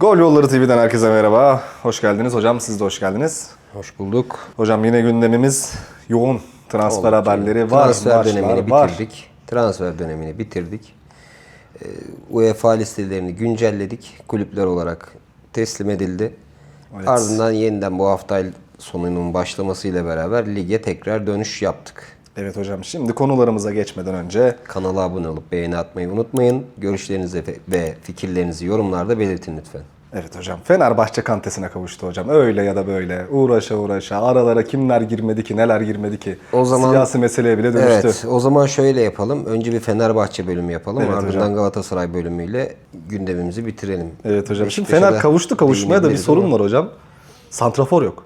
Gol Yolları TV'den herkese merhaba. Hoş geldiniz hocam. Siz de hoş geldiniz. Hoş bulduk. Hocam yine gündemimiz yoğun. Transfer Oldukça haberleri var, Transfer maçlar dönemini var. bitirdik. Transfer dönemini bitirdik. Ee, UEFA listelerini güncelledik. Kulüpler olarak teslim edildi. Evet. Ardından yeniden bu hafta sonunun başlamasıyla beraber lige tekrar dönüş yaptık. Evet hocam şimdi konularımıza geçmeden önce Kanala abone olup beğeni atmayı unutmayın. Görüşlerinizi ve- fikirlerinizi yorumlarda belirtin lütfen. Evet hocam Fenerbahçe kantesine kavuştu hocam. Öyle ya da böyle uğraşa uğraşa aralara kimler girmedi ki neler girmedi ki. O zaman- Siyasi meseleye bile dönüştü. Evet, o zaman şöyle yapalım. Önce bir Fenerbahçe bölümü yapalım. Evet Ardından hocam. Galatasaray bölümüyle gündemimizi bitirelim. Evet hocam. Şimdi Fener kavuştu kavuşmaya da bir sorun ama- var hocam. Santrafor yok.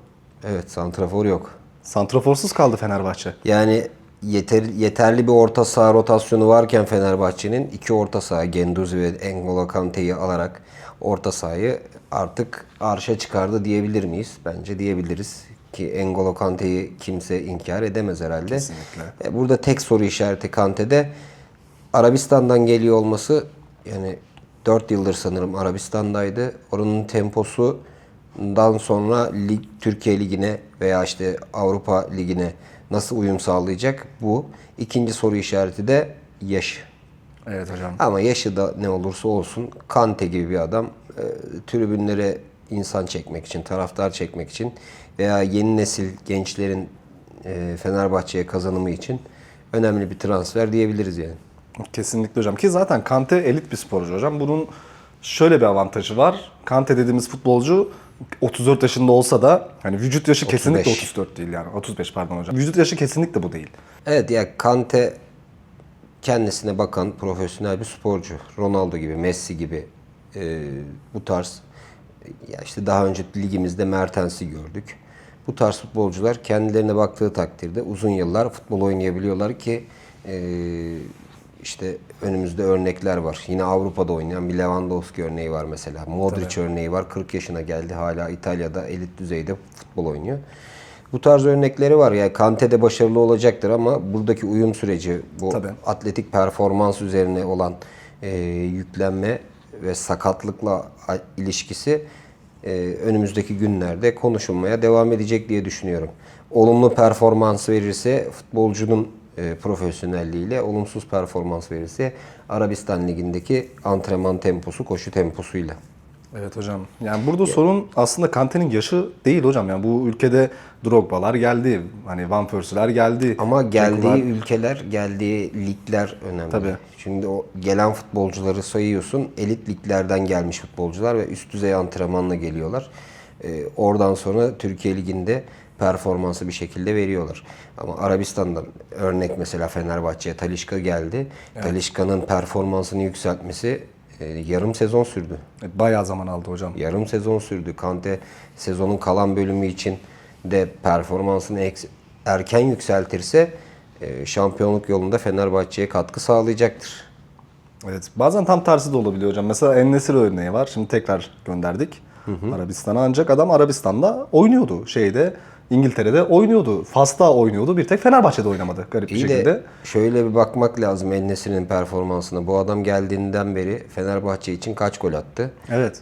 Evet, santrafor yok. Santraforsuz kaldı Fenerbahçe. Yani yeter, yeterli bir orta saha rotasyonu varken Fenerbahçe'nin iki orta saha Genduzi ve N'Golo Kante'yi alarak orta sahayı artık arşa çıkardı diyebilir miyiz? Bence diyebiliriz ki N'Golo Kante'yi kimse inkar edemez herhalde. Kesinlikle. E, Burada tek soru işareti Kante'de Arabistan'dan geliyor olması yani 4 yıldır sanırım Arabistan'daydı. Oranın temposundan sonra lig, Türkiye Ligi'ne veya işte Avrupa Ligi'ne nasıl uyum sağlayacak bu. İkinci soru işareti de yaşı. Evet hocam. Ama yaşı da ne olursa olsun Kante gibi bir adam e, tribünlere insan çekmek için, taraftar çekmek için veya yeni nesil gençlerin e, Fenerbahçe'ye kazanımı için önemli bir transfer diyebiliriz yani. Kesinlikle hocam. Ki zaten Kante elit bir sporcu hocam. Bunun şöyle bir avantajı var. Kante dediğimiz futbolcu 34 yaşında olsa da hani vücut yaşı kesinlikle 35. 34 değil yani. 35 pardon hocam. Vücut yaşı kesinlikle bu değil. Evet ya Kante kendisine bakan profesyonel bir sporcu. Ronaldo gibi, Messi gibi e, bu tarz ya işte daha önce ligimizde Mertens'i gördük. Bu tarz futbolcular kendilerine baktığı takdirde uzun yıllar futbol oynayabiliyorlar ki e, işte önümüzde örnekler var. Yine Avrupa'da oynayan bir Lewandowski örneği var mesela. Modric örneği var. 40 yaşına geldi. Hala İtalya'da elit düzeyde futbol oynuyor. Bu tarz örnekleri var. Yani Kante de başarılı olacaktır ama buradaki uyum süreci, bu Tabii. atletik performans üzerine olan e, yüklenme ve sakatlıkla ilişkisi e, önümüzdeki günlerde konuşulmaya devam edecek diye düşünüyorum. Olumlu performans verirse futbolcunun e, profesyonelliğiyle, olumsuz performans verirse Arabistan Ligi'ndeki antrenman temposu, koşu temposuyla. Evet hocam. Yani burada sorun aslında Kante'nin yaşı değil hocam. Yani bu ülkede Drogba'lar geldi. Hani Van Persie'ler geldi. Ama geldiği Dzeko'lar- ülkeler, geldiği ligler önemli. Tabii. Şimdi o gelen futbolcuları sayıyorsun. Elit liglerden gelmiş futbolcular ve üst düzey antrenmanla geliyorlar. Ee, oradan sonra Türkiye Ligi'nde performansı bir şekilde veriyorlar. Ama Arabistan'dan örnek mesela Fenerbahçe'ye Talişka geldi. Talişka'nın performansını yükseltmesi e, yarım sezon sürdü. Evet, Bayağı zaman aldı hocam. Yarım sezon sürdü. Kante sezonun kalan bölümü için de performansını erken yükseltirse e, şampiyonluk yolunda Fenerbahçe'ye katkı sağlayacaktır. Evet. Bazen tam tersi de olabiliyor hocam. Mesela En-Nesyri örneği var. Şimdi tekrar gönderdik Arabistan'a. Ancak adam Arabistan'da oynuyordu. Şeyde İngiltere'de oynuyordu. Fas'ta oynuyordu. Bir tek Fenerbahçe'de oynamadı garip bir İyi şekilde. de şöyle bir bakmak lazım El Nesri'nin performansına. Bu adam geldiğinden beri Fenerbahçe için kaç gol attı? Evet.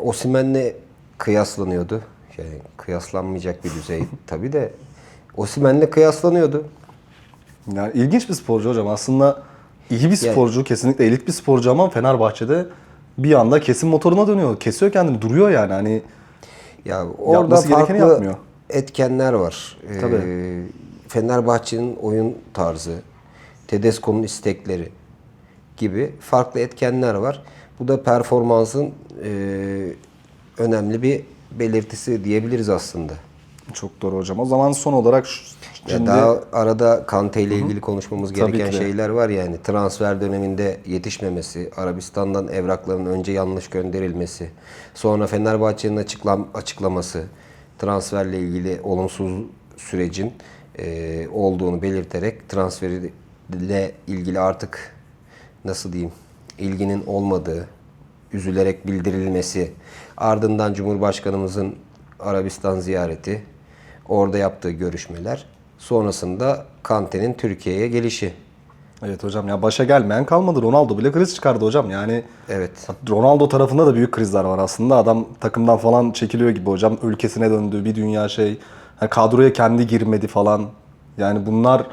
Osimhen'le kıyaslanıyordu. Yani kıyaslanmayacak bir düzey tabii de Osimhen'le kıyaslanıyordu. Yani ilginç bir sporcu hocam. Aslında iyi bir sporcu, kesinlikle elit bir sporcu ama Fenerbahçe'de bir anda kesim motoruna dönüyor. Kesiyor kendini, duruyor yani. Hani Ya orada Yapması farklı yapmıyor. etkenler var. Ee, Tabii. Fenerbahçe'nin oyun tarzı, Tedesco'nun istekleri gibi farklı etkenler var. Bu da performansın e, önemli bir belirtisi diyebiliriz aslında. Çok doğru hocam. O zaman son olarak şu- Ya şimdi daha arada Kante ile ilgili konuşmamız gereken şeyler var yani. Transfer döneminde yetişmemesi, Arabistan'dan evrakların önce yanlış gönderilmesi, sonra Fenerbahçe'nin açıklam açıklaması, transferle ilgili olumsuz sürecin e, olduğunu belirterek transferiyle ilgili artık nasıl diyeyim ilginin olmadığı, üzülerek bildirilmesi, ardından Cumhurbaşkanımızın Arabistan ziyareti, orada yaptığı görüşmeler, sonrasında Kante'nin Türkiye'ye gelişi. Evet hocam ya başa gelmeyen kalmadı. Ronaldo bile kriz çıkardı hocam. Yani Evet. Ronaldo tarafında da büyük krizler var aslında. Adam takımdan falan çekiliyor gibi hocam. Ülkesine döndü. Bir dünya şey. Ha, kadroya kendi girmedi falan. Yani bunlar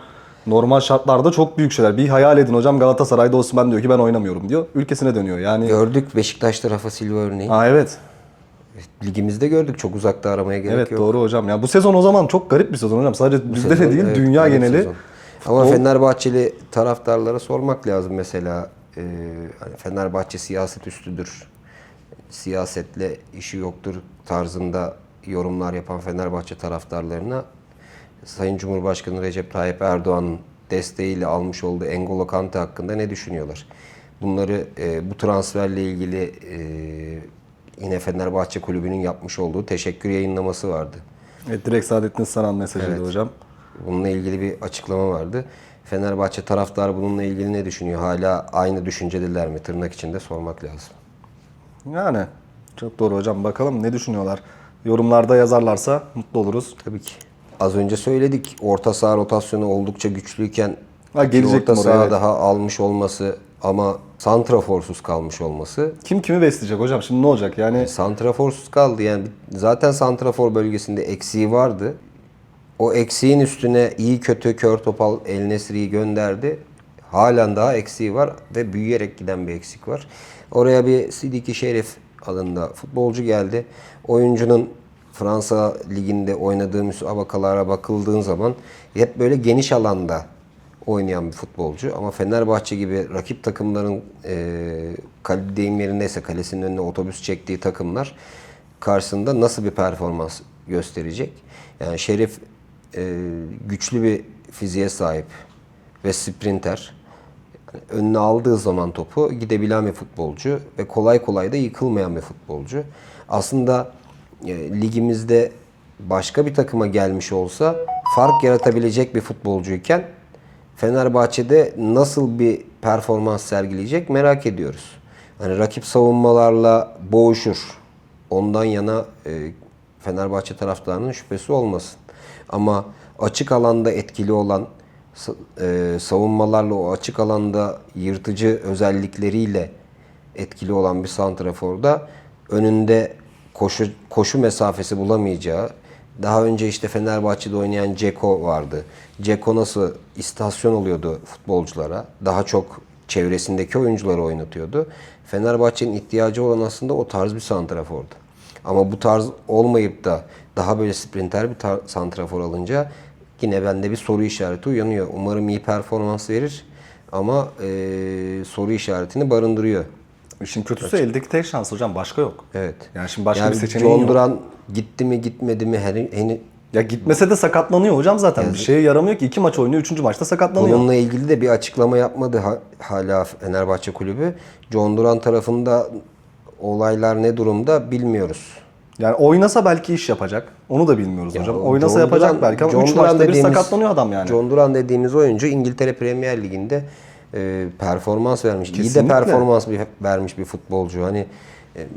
normal şartlarda çok büyük şeyler. Bir hayal edin hocam Galatasaray'da Osman diyor ki ben oynamıyorum diyor. Ülkesine dönüyor. Yani Gördük Beşiktaş'ta Rafa Silva örneği. Ha evet. Ligimizde gördük. Çok uzakta aramaya gerek Evet yok. doğru hocam. Ya bu sezon o zaman çok garip bir sezon hocam. Sadece bizde de değil, evet, dünya geneli. sezon. Ama futbol- Fenerbahçeli taraftarlara sormak lazım mesela. Ee, hani Fenerbahçe siyaset üstüdür. Siyasetle işi yoktur tarzında yorumlar yapan Fenerbahçe taraftarlarına Sayın Cumhurbaşkanı Recep Tayyip Erdoğan'ın desteğiyle almış olduğu Engolo Kante hakkında ne düşünüyorlar? Bunları e, bu transferle ilgili e, yine Fenerbahçe kulübünün yapmış olduğu teşekkür yayınlaması vardı. Evet, direkt Saadettin Saran mesajıydı hocam. Bununla ilgili bir açıklama vardı. Fenerbahçe taraftarı bununla ilgili ne düşünüyor? Hala aynı düşüncedeler mi? Tırnak içinde sormak lazım. Yani çok doğru hocam. Bakalım ne düşünüyorlar. Yorumlarda yazarlarsa mutlu oluruz. Tabii ki. Az önce söyledik. Orta saha rotasyonu oldukça güçlüyken Ha, gelecektim orta saha evet. daha almış olması ama santraforsuz kalmış olması. Kim kimi besleyecek hocam? Şimdi ne olacak? Yani Santraforsuz kaldı. Yani zaten santrafor bölgesinde eksiği vardı. O eksiğin üstüne iyi kötü kör topal El Nesri'yi gönderdi. Halen daha eksiği var ve büyüyerek giden bir eksik var. Oraya bir Sidiki Şerif adında futbolcu geldi. Oyuncunun Fransa liginde oynadığı müsabakalara bakıldığın zaman hep böyle geniş alanda oynayan bir futbolcu. Ama Fenerbahçe gibi rakip takımların e, kale deyimlerindeyse kalesinin önüne otobüs çektiği takımlar karşısında nasıl bir performans gösterecek? Yani Şerif e, güçlü bir fiziğe sahip ve sprinter. Önüne aldığı zaman topu gidebilen bir futbolcu ve kolay kolay da yıkılmayan bir futbolcu. Aslında e, ligimizde başka bir takıma gelmiş olsa fark yaratabilecek bir futbolcuyken Fenerbahçe'de nasıl bir performans sergileyecek merak ediyoruz. Hani rakip savunmalarla boğuşur. Ondan yana e, Fenerbahçe taraftarının şüphesi olmasın. Ama açık alanda etkili olan e, savunmalarla o açık alanda yırtıcı özellikleriyle etkili olan bir santraforda önünde koşu koşu mesafesi bulamayacağı daha önce işte Fenerbahçe'de oynayan Ceko vardı. Ceko nasıl istasyon oluyordu futbolculara? Daha çok çevresindeki oyuncuları oynatıyordu. Fenerbahçe'nin ihtiyacı olan aslında o tarz bir santrafordu. Ama bu tarz olmayıp da daha böyle sprinter bir santrafor alınca yine bende bir soru işareti uyanıyor. Umarım iyi performans verir ama eee, soru işaretini barındırıyor. İşin kötüsü eldeki tek şans hocam. Başka yok. Evet. Yani şimdi başka Yani bir seçeneği John yok. Duran gitti mi gitmedi mi henüz, henüz Ya gitmese de sakatlanıyor hocam zaten. Bir şeye yaramıyor ki. iki maç oynuyor. Üçüncü maçta sakatlanıyor. Bununla ilgili de bir açıklama yapmadı ha- hala Fenerbahçe kulübü. John Duran tarafında olaylar ne durumda bilmiyoruz. Yani oynasa belki iş yapacak. Onu da bilmiyoruz Ya hocam. Oynasa John yapacak Duran- belki ama John 3 Duran maçta bir dediğimiz- sakatlanıyor adam yani. John Duran dediğimiz oyuncu İngiltere Premier Ligi'nde e, performans vermiş. İyi de Kesinlikle. performans bir, vermiş bir futbolcu. Hani e,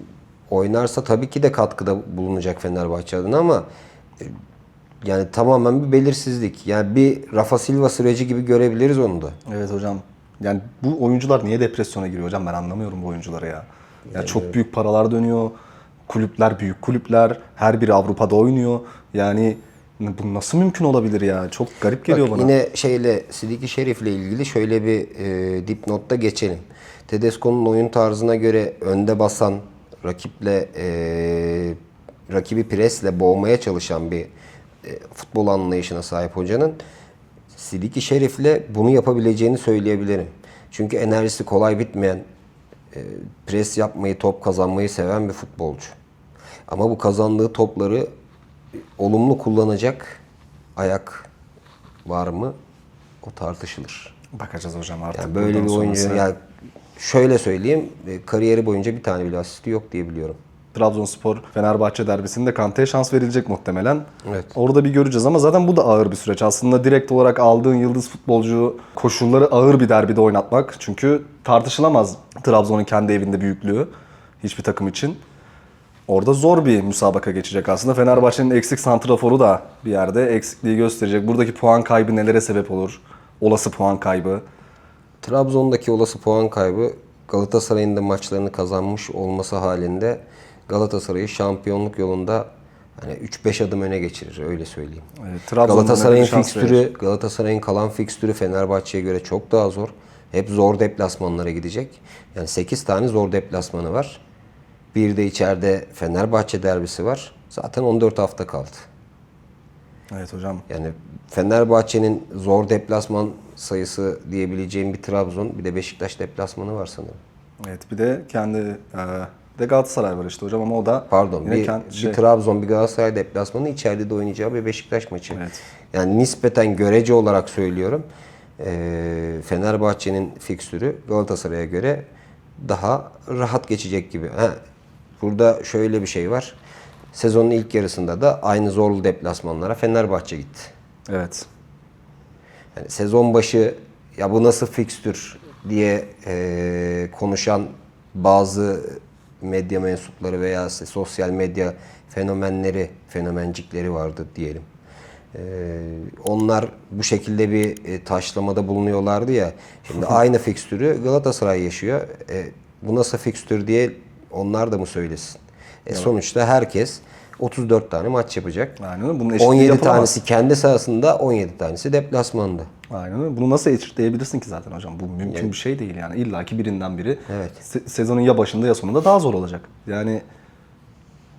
oynarsa tabii ki de katkıda bulunacak Fenerbahçe adına ama e, yani tamamen bir belirsizlik. Yani bir Rafa Silva süreci gibi görebiliriz onu da. Evet hocam. Yani bu oyuncular niye depresyona giriyor hocam ben anlamıyorum bu oyuncuları ya. Ya çok büyük paralar dönüyor. Kulüpler büyük kulüpler. Her biri Avrupa'da oynuyor. Yani bu nasıl mümkün olabilir ya? Çok garip geliyor Bak, bana. Yine şeyle Sidiki Şerif'le ilgili şöyle bir e, dipnotta geçelim. Tedesco'nun oyun tarzına göre önde basan, rakiple e, rakibi presle boğmaya çalışan bir e, futbol anlayışına sahip hocanın Sidiki Şerif'le bunu yapabileceğini söyleyebilirim. Çünkü enerjisi kolay bitmeyen, e, pres yapmayı, top kazanmayı seven bir futbolcu. Ama bu kazandığı topları olumlu kullanacak ayak var mı? O tartışılır. Bakacağız hocam artık. Yani böyle bir oyuncu sonrası. yani şöyle söyleyeyim e, kariyeri boyunca bir tane bile asisti yok diye biliyorum. Trabzonspor Fenerbahçe derbisinde Kante'ye şans verilecek muhtemelen. Evet. Orada bir göreceğiz ama zaten bu da ağır bir süreç. Aslında direkt olarak aldığın yıldız futbolcu koşulları ağır bir derbide oynatmak. Çünkü tartışılamaz Trabzon'un kendi evinde büyüklüğü hiçbir takım için. Orada zor bir müsabaka geçecek aslında. Fenerbahçe'nin eksik santraforu da bir yerde eksikliği gösterecek. Buradaki puan kaybı nelere sebep olur? Olası puan kaybı. Trabzon'daki olası puan kaybı Galatasaray'ın da maçlarını kazanmış olması halinde Galatasaray'ı şampiyonluk yolunda hani 3-5 adım öne geçirir öyle söyleyeyim. Evet, Galatasaray'ın fikstürü, Galatasaray'ın kalan fikstürü Fenerbahçe'ye göre çok daha zor. Hep zor deplasmanlara gidecek. Yani 8 tane zor deplasmanı var. Bir de içeride Fenerbahçe derbisi var. Zaten 14 hafta kaldı. Evet hocam. Yani Fenerbahçe'nin zor deplasman sayısı diyebileceğim bir Trabzon, bir de Beşiktaş deplasmanı var sanırım. Evet bir de kendi e, de Galatasaray var işte hocam ama o da Pardon, yine bir, kend- şey, bir Trabzon, bir Galatasaray deplasmanı içeride de oynayacağı bir Beşiktaş maçı. Evet. Yani nispeten görece olarak söylüyorum. Ee, Fenerbahçe'nin fikstürü Galatasaray'a göre daha rahat geçecek gibi. Ha, burada şöyle bir şey var. Sezonun ilk yarısında da aynı zorlu deplasmanlara Fenerbahçe gitti. Evet. Yani sezon başı ya bu nasıl fikstür diye eee, konuşan bazı medya mensupları veya sosyal medya fenomenleri, fenomencikleri vardı diyelim. Eee, onlar bu şekilde bir e, taşlamada bulunuyorlardı ya. Şimdi aynı fikstürü Galatasaray yaşıyor. E, bu nasıl fikstür diye onlar da mı söylesin? E, sonuçta herkes 34 tane maç yapacak. Aynen öyle. Bunun eşitliği 17 yapılamaz. tanesi kendi sahasında, 17 tanesi deplasmanda. Aynen öyle. Bunu nasıl eşitleyebilirsin ki zaten hocam? Bu mümkün bir şey değil yani. İlla ki birinden biri Evet. se- sezonun ya başında ya sonunda daha zor olacak. Yani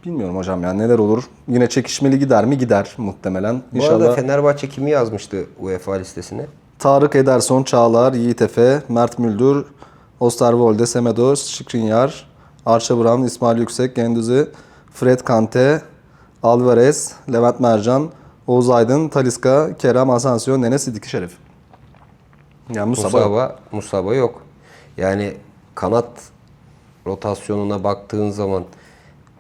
bilmiyorum hocam yani neler olur. Yine çekişmeli gider mi? Gider muhtemelen. Bu İnşallah arada Fenerbahçe kimi yazmıştı UEFA listesine? Tarık Ederson, Çağlar, Yiğit Efe, Mert Müldür, Osterwolde, Semedo, Skriniar, Arşa Brown, İsmail Yüksek, Gendüzi, Fred Kante, Alvarez, Levent Mercan, Oğuz Aydın, Taliska, Kerem Asansio, Nene Sidiki Şerif. Yani Musaba. Musaba, Musaba yok. Yani kanat rotasyonuna baktığın zaman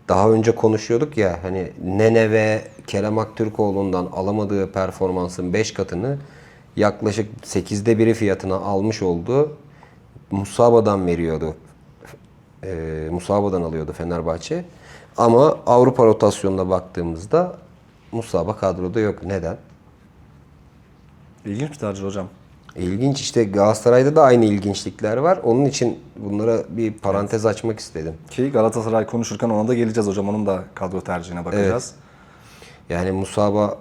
daha önce konuşuyorduk ya hani Nene ve Kerem Aktürkoğlu'ndan alamadığı performansın 5 katını yaklaşık 8'de biri fiyatına almış oldu. Musaba'dan veriyordu. Ee, Musaba'dan alıyordu Fenerbahçe. Ama Avrupa rotasyonuna baktığımızda Musaba kadroda yok. Neden? İlginç bir tercih hocam. İlginç işte Galatasaray'da da aynı ilginçlikler var. Onun için bunlara bir parantez açmak istedim. Ki Galatasaray konuşurken ona da geleceğiz hocam. Onun da kadro tercihine bakacağız. Yani Musaba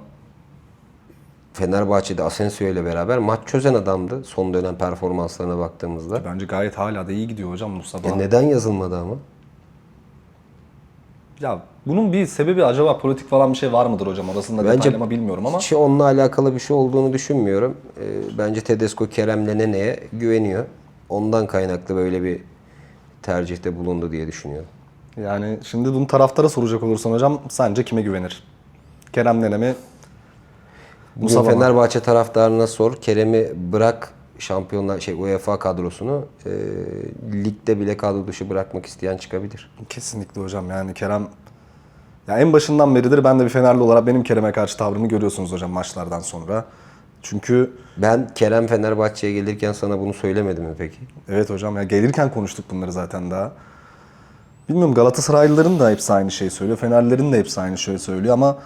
Fenerbahçe'de Asensio ile beraber maç çözen adamdı son dönem performanslarına baktığımızda. Bence gayet hala da iyi gidiyor hocam Musaba. E neden yazılmadı ama? Ya bunun bir sebebi acaba politik falan bir şey var mıdır hocam? Orasını da Bence detaylama bilmiyorum ama. Hiç onunla alakalı bir şey olduğunu düşünmüyorum. Ee, bence Tedesco Kerem'le Nene'ye güveniyor. Ondan kaynaklı böyle bir tercihte bulundu diye düşünüyorum. Yani şimdi bunu taraftara soracak olursan hocam sence kime güvenir? Kerem Nene mi? Musaba mı? Fenerbahçe taraftarına sor. Kerem'i bırak şampiyonlar şey UEFA kadrosunu e, ligde bile kadro dışı bırakmak isteyen çıkabilir. Kesinlikle hocam yani Kerem ya en başından beridir ben de bir Fenerli olarak benim Kerem'e karşı tavrımı görüyorsunuz hocam maçlardan sonra. Çünkü Ben Kerem Fenerbahçe'ye gelirken sana bunu söylemedim mi peki? evet hocam ya gelirken konuştuk bunları zaten daha. Bilmiyorum Galatasaraylıların da hepsi aynı şeyi söylüyor. Fenerlerin de hepsi aynı şeyi söylüyor ama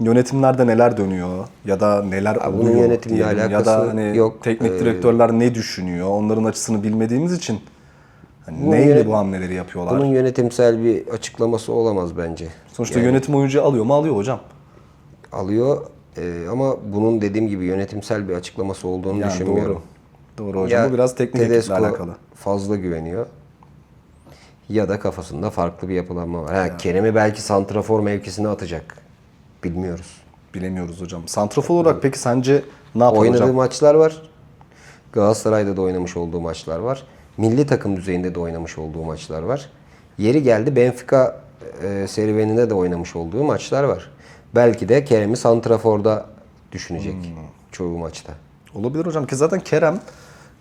yönetimlerde neler dönüyor ya da neler bunun oluyor yönetimle diyelim. ya alakası da hani yok. teknik Ee, direktörler ne düşünüyor onların açısını bilmediğimiz için hani Bunun neyle yönet- bu hamleleri yapıyorlar. Bunun yönetimsel bir açıklaması olamaz bence. Sonuçta yönetim oyuncuyu alıyor mu alıyor hocam. Alıyor e, ama bunun dediğim gibi yönetimsel bir açıklaması olduğunu Yani düşünmüyorum. doğru. Doğru hocam. Ya bu biraz teknik ekiple Tedesco alakalı. fazla güveniyor. Ya da kafasında farklı bir yapılanma var. Ha, Kerem'i belki santrafor mevkisine atacak. Bilmiyoruz. Bilemiyoruz hocam. Santrafor olarak peki sence ne yapar Oynadığı hocam? maçlar var. Galatasaray'da da oynamış olduğu maçlar var. Milli takım düzeyinde de oynamış olduğu maçlar var. Yeri geldi Benfica e, serüveninde de oynamış olduğu maçlar var. Belki de Kerem'i santraforda düşünecek çoğu maçta. Olabilir hocam ki zaten Kerem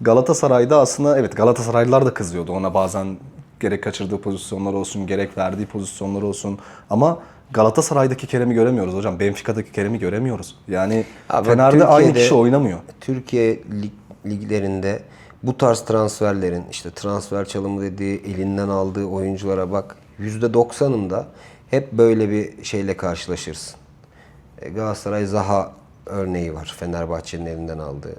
Galatasaray'da aslında evet Galatasaraylılar da kızıyordu ona bazen gerek kaçırdığı pozisyonlar olsun gerek verdiği pozisyonlar olsun ama Galatasaray'daki Kerem'i göremiyoruz hocam. Benfica'daki Kerem'i göremiyoruz. Yani Abi Fener'de aynı Türkiye'de- kişi oynamıyor. Türkiye lig- liglerinde bu tarz transferlerin işte transfer çalımı dediği elinden aldığı oyunculara bak %90'ında hep böyle bir şeyle karşılaşırsın. E, Galatasaray Zaha örneği var Fenerbahçe'nin elinden aldığı.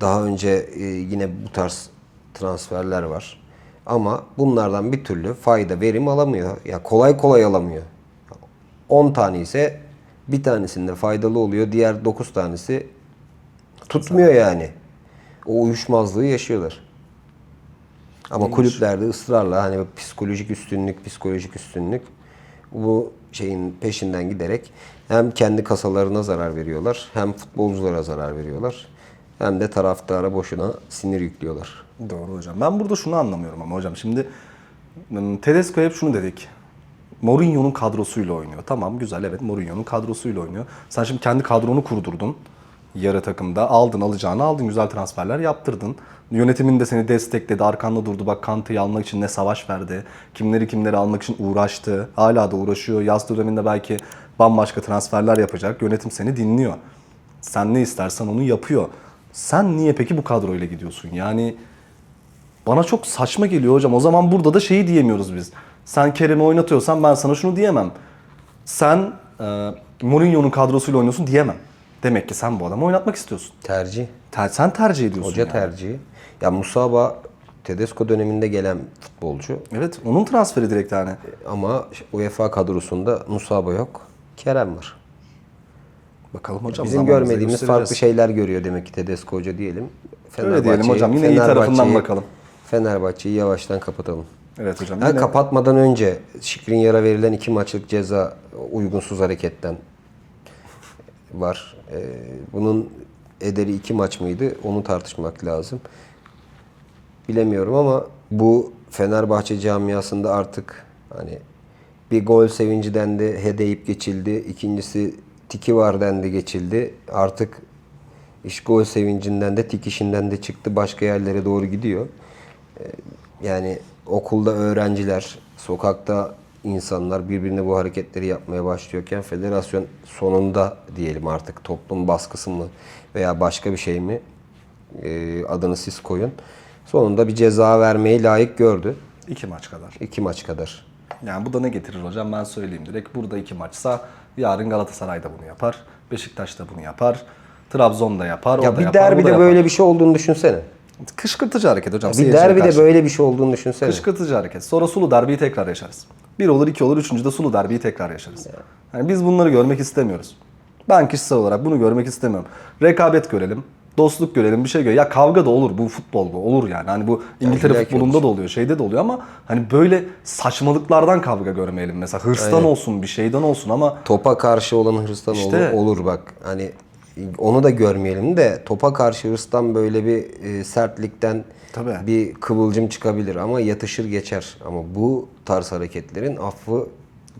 Daha önce e, yine bu tarz transferler var. Ama bunlardan bir türlü fayda, verim alamıyor. Ya kolay kolay alamıyor. 10 tane ise bir tanesinde faydalı oluyor. Diğer 9 tanesi tutmuyor yani. O uyuşmazlığı yaşıyorlar. Ama kulüplerde ısrarla hani psikolojik üstünlük, psikolojik üstünlük bu şeyin peşinden giderek hem kendi kasalarına zarar veriyorlar, hem futbolculara zarar veriyorlar, hem de taraftara boşuna sinir yüklüyorlar. Doğru hocam. Ben burada şunu anlamıyorum ama hocam şimdi m, Tedesco hep şunu dedik. Mourinho'nun kadrosuyla oynuyor. Tamam güzel evet Mourinho'nun kadrosuyla oynuyor. Sen şimdi kendi kadronu kurdurdun. Yarı takımda aldın alacağını aldın. Güzel transferler yaptırdın. Yönetimin de seni destekledi. Arkanda durdu. Bak Kante'yi almak için ne savaş verdi. Kimleri kimleri almak için uğraştı. Hala da uğraşıyor. Yaz döneminde belki bambaşka transferler yapacak. Yönetim seni dinliyor. Sen ne istersen onu yapıyor. Sen niye peki bu kadroyla gidiyorsun? Yani bana çok saçma geliyor hocam. O zaman burada da şeyi diyemiyoruz biz. Sen Kerem'i oynatıyorsan ben sana şunu diyemem. Sen e, Mourinho'nun kadrosuyla oynuyorsun diyemem. Demek ki sen bu adamı oynatmak istiyorsun. Tercih, Ter- sen tercih ediyorsun. hoca yani. tercihi. Ya Musaba Tedesco döneminde gelen futbolcu Evet onun transferi direkt yani. ama UEFA kadrosunda Musaba yok, Kerem var. Bakalım hocam. Bizim görmediğimiz farklı şeyler görüyor demek ki Tedesco Hoca diyelim. Öyle diyelim hocam. Yine iyi tarafından bakalım. Fenerbahçe'yi yavaştan kapatalım. Evet hocam. Ha, yine- kapatmadan önce Şikrinyar'a verilen iki maçlık ceza uygunsuz hareketten var. Ee, bunun ederi iki maç mıydı? Onu tartışmak lazım. Bilemiyorum ama bu Fenerbahçe camiasında artık hani bir gol sevinci dendi, hedeyip geçildi. İkincisi tiki var dendi geçildi. Artık iş gol sevincinden de tikişinden de çıktı. Başka yerlere doğru gidiyor. Ee, Yani okulda öğrenciler, sokakta insanlar birbirine bu hareketleri yapmaya başlıyorken federasyon sonunda diyelim artık toplum baskısı mı veya başka bir şey mi e, adını siz koyun. Sonunda bir ceza vermeyi layık gördü. iki maç kadar. İki maç kadar. Yani bu da ne getirir hocam ben söyleyeyim direkt. Burada iki maçsa yarın Galatasaray da bunu yapar. Beşiktaş da bunu yapar. Trabzon da yapar. o Ya da bir yapar, derbide böyle bir şey olduğunu düşünsene. Kışkırtıcı hareket hocam. Bir derbide karşı. böyle bir şey olduğunu düşünsene. Kışkırtıcı hareket. Sonra sulu derbiyi tekrar yaşarız. Bir olur, iki olur, üçüncü de sulu derbiyi tekrar yaşarız. Yani biz bunları görmek istemiyoruz. Ben kişisel olarak bunu görmek istemiyorum. Rekabet görelim, dostluk görelim, bir şey görelim. Ya kavga da olur, bu futbol bu, olur yani. Hani bu İngiltere illaki futbolunda olur. da oluyor, şeyde de oluyor ama hani böyle saçmalıklardan kavga görmeyelim. Mesela hırstan olsun, bir şeyden olsun ama Topa karşı olan hırstan İşte. olur, olur bak. Hani onu da görmeyelim de topa karşı hırstan böyle bir e, sertlikten Tabii. bir kıvılcım çıkabilir ama yatışır geçer. Ama bu tarz hareketlerin affı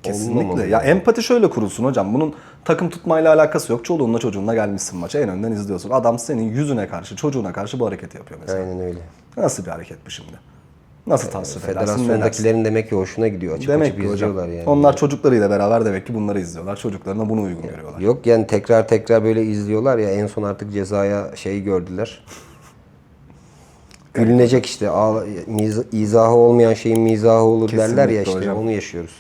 Kesinlikle. Ya empati şöyle kurulsun hocam. Bunun takım tutmayla alakası yok. Çoluğunla çocuğunla gelmişsin maça. En önden izliyorsun. Adam senin yüzüne karşı, çocuğuna karşı bu hareketi yapıyor mesela. Aynen öyle. Nasıl bir hareket bu şimdi? Nasıl tasvip edersin? Federasyondakilerin demek ki hoşuna gidiyor. Açıp Demek hocam. izliyorlar yani. Onlar çocuklarıyla beraber demek ki bunları izliyorlar. Çocuklarına bunu uygun görüyorlar. Yok yani tekrar tekrar böyle izliyorlar ya en son artık cezaya şey gördüler. Gülünecek işte. Ağla- miza- izahı olmayan şeyin mizahı olur derler ya Kesinlikle işte hocam. onu yaşıyoruz.